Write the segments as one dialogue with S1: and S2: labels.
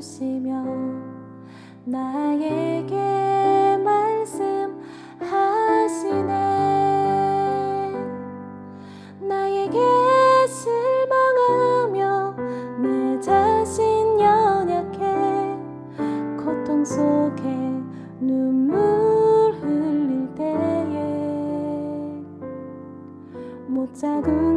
S1: 주시며 나에게 말씀하시네. 나에게 실망하며 내 자신 연약해 고통 속에 눈물 흘릴 때에 못 자고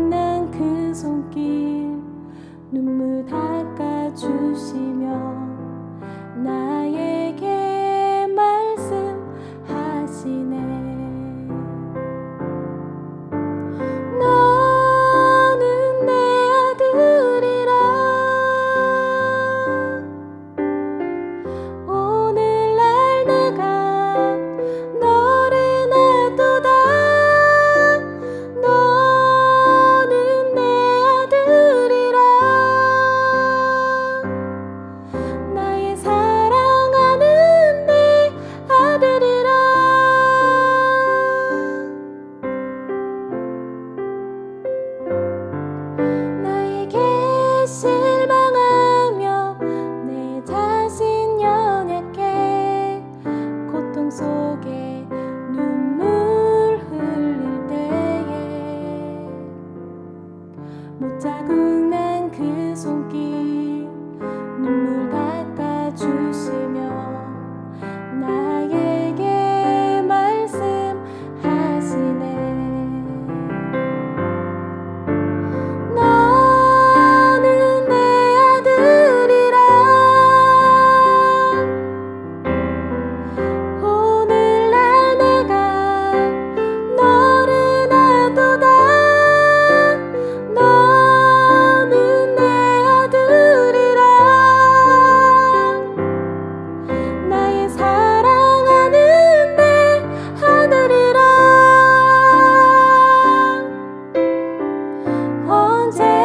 S1: 못자국난 그 손길. mountains.